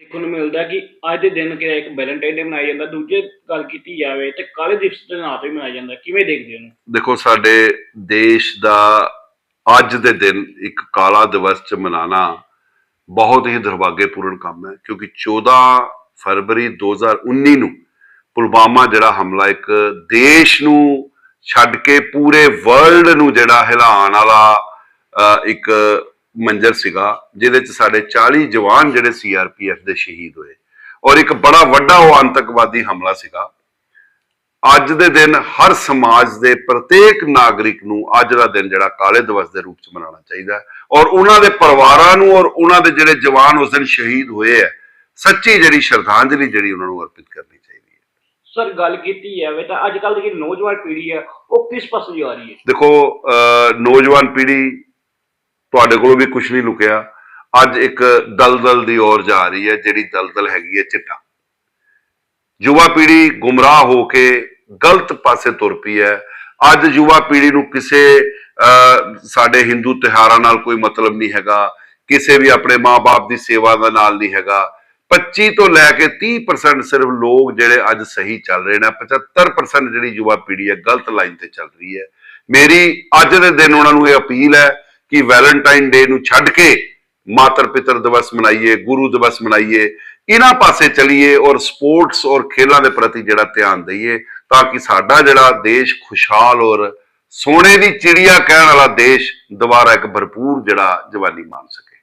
ਦੇਖਣ ਨੂੰ ਮਿਲਦਾ ਕਿ ਅੱਜ ਦੇ ਦਿਨ ਕਿ ਇੱਕ ਵੈਲੈਂਟਾਈਨ ਡੇ ਮਨਾਇਆ ਜਾਂਦਾ ਦੂਜੇ ਗੱਲ ਕੀਤੀ ਜਾਵੇ ਤੇ ਕਾਲੇ ਦਿਵਸ ਦੇ ਨਾਂ ਤੇ ਵੀ ਮਨਾਇਆ ਜਾਂਦਾ। ਕਿਵੇਂ ਦੇਖਦੇ ਹੋ ਇਹਨੂੰ? ਦੇਖੋ ਸਾਡੇ ਦੇਸ਼ ਦਾ ਅੱਜ ਦੇ ਦਿਨ ਇੱਕ ਕਾਲਾ ਦਿਵਸ ਚ ਮਨਾਣਾ ਬਹੁਤ ਹੀ ਦੁਰਭਾਗਯਪੂਰਨ ਕੰਮ ਹੈ ਕਿਉਂਕਿ 14 ਫਰਵਰੀ 2019 ਨੂੰ ਪੁਲਵਾਮਾ ਜਿਹੜਾ ਹਮਲਾ ਇੱਕ ਦੇਸ਼ ਨੂੰ ਛੱਡ ਕੇ ਪੂਰੇ ਵਰਲਡ ਨੂੰ ਜਿਹੜਾ ਹਿਲਾਉਣ ਵਾਲਾ ਅ, ਇੱਕ ਮੰਜ਼ਰ ਸੀਗਾ ਜਿਹਦੇ ਚ ਸਾਡੇ 40 ਜਵਾਨ ਜਿਹੜੇ ਸੀਆਰਪੀਐਫ ਦੇ ਸ਼ਹੀਦ ਹੋਏ। ਔਰ ਇੱਕ ਬੜਾ ਵੱਡਾ ਉਹ ਆਤੰਕਵਾਦੀ ਹਮਲਾ ਸੀਗਾ। ਅੱਜ ਦੇ ਦਿਨ ਹਰ ਸਮਾਜ ਦੇ ਪ੍ਰਤੇਕ ਨਾਗਰਿਕ ਨੂੰ ਅੱਜ ਦਾ ਦਿਨ ਜਿਹੜਾ ਕਾਲੇ ਦਿਵਸ ਦੇ ਰੂਪ ਚ ਮਨਾਉਣਾ ਚਾਹੀਦਾ ਔਰ ਉਹਨਾਂ ਦੇ ਪਰਿਵਾਰਾਂ ਨੂੰ ਔਰ ਉਹਨਾਂ ਦੇ ਜਿਹੜੇ ਜਵਾਨ ਉਸ ਦਿਨ ਸ਼ਹੀਦ ਹੋਏ ਹੈ ਸੱਚੀ ਜਿਹੜੀ ਸ਼ਰਧਾਂਜਲੀ ਜਿਹੜੀ ਉਹਨਾਂ ਨੂੰ ਅਰਪਿਤ ਕਰਨੀ ਚਾਹੀਦੀ ਹੈ। ਸਰ ਗੱਲ ਕੀਤੀ ਜਾਵੇ ਤਾਂ ਅੱਜ ਕੱਲ੍ਹ ਦੀ ਨੌਜਵਾਨ ਪੀੜ੍ਹੀ ਹੈ ਉਹ ਕਿਸ ਪਾਸੇ ਜਾ ਰਹੀ ਹੈ? ਦੇਖੋ ਨੌਜਵਾਨ ਪੀੜ੍ਹੀ ਤੁਹਾਡੇ ਕੋਲੋਂ ਵੀ ਕੁਝ ਨਹੀਂ ਲੁਕਿਆ। ਅੱਜ ਇੱਕ ਦਲਦਲ ਦੀ ਔਰ ਜਾ ਰਹੀ ਹੈ ਜਿਹੜੀ ਦਲਦਲ ਹੈਗੀ ਹੈ ਚਿੱਟਾ। ਯੁਵਾ ਪੀੜ੍ਹੀ ਗੁੰਮਰਾਹ ਹੋ ਕੇ ਗਲਤ ਪਾਸੇ ਤੁਰ ਪਈ ਹੈ। ਅੱਜ ਯੁਵਾ ਪੀੜ੍ਹੀ ਨੂੰ ਕਿਸੇ ਅਹ, ਸਾਡੇ ਹਿੰਦੂ ਤਿਉਹਾਰਾਂ ਨਾਲ ਕੋਈ ਮਤਲਬ ਨਹੀਂ ਹੈਗਾ। ਕਿਸੇ ਵੀ ਆਪਣੇ ਮਾਪੇ ਦੀ ਸੇਵਾ ਦਾ ਨਾਲ ਨਹੀਂ ਹੈਗਾ। 25 ਤੋਂ ਲੈ ਕੇ 30% ਸਿਰਫ ਲੋਕ ਜਿਹੜੇ ਅੱਜ ਸਹੀ ਚੱਲ ਰਹੇ ਨੇ। 75% ਜਿਹੜੀ ਯੁਵਾ ਪੀੜ੍ਹੀ ਹੈ ਗਲਤ ਲਾਈਨ ਤੇ ਚੱਲ ਰਹੀ ਹੈ। ਮੇਰੀ ਅੱਜ ਦੇ ਦਿਨ ਉਹਨਾਂ ਨੂੰ ਇਹ ਅਪੀਲ ਹੈ ਕਿ ਵੈਲੈਂਟਾਈਨ ਡੇ ਨੂੰ ਛੱਡ ਕੇ ਮਾਤਰ ਪਿਤਰ ਦਿਵਸ ਮਨਾਈਏ, ਗੁਰੂ ਦਿਵਸ ਮਨਾਈਏ ਇਹਨਾਂ ਪਾਸੇ ਚਲੀਏ ਔਰ ਸਪੋਰਟਸ ਔਰ ਖੇਲਾਂ ਦੇ ਪ੍ਰਤੀ ਜਿਹੜਾ ਧਿਆਨ ਦਈਏ ਤਾਂ ਕਿ ਸਾਡਾ ਜਿਹੜਾ ਦੇਸ਼ ਖੁਸ਼ਹਾਲ ਔਰ ਸੋਨੇ ਦੀ ਚਿੜੀਆ ਕਹਿਣ ਵਾਲਾ ਦੇਸ਼ ਦੁਬਾਰਾ ਇੱਕ ਭਰਪੂਰ ਜਿਹੜਾ ਜਵਾਨੀ ਮਾਣ ਸਕੇ।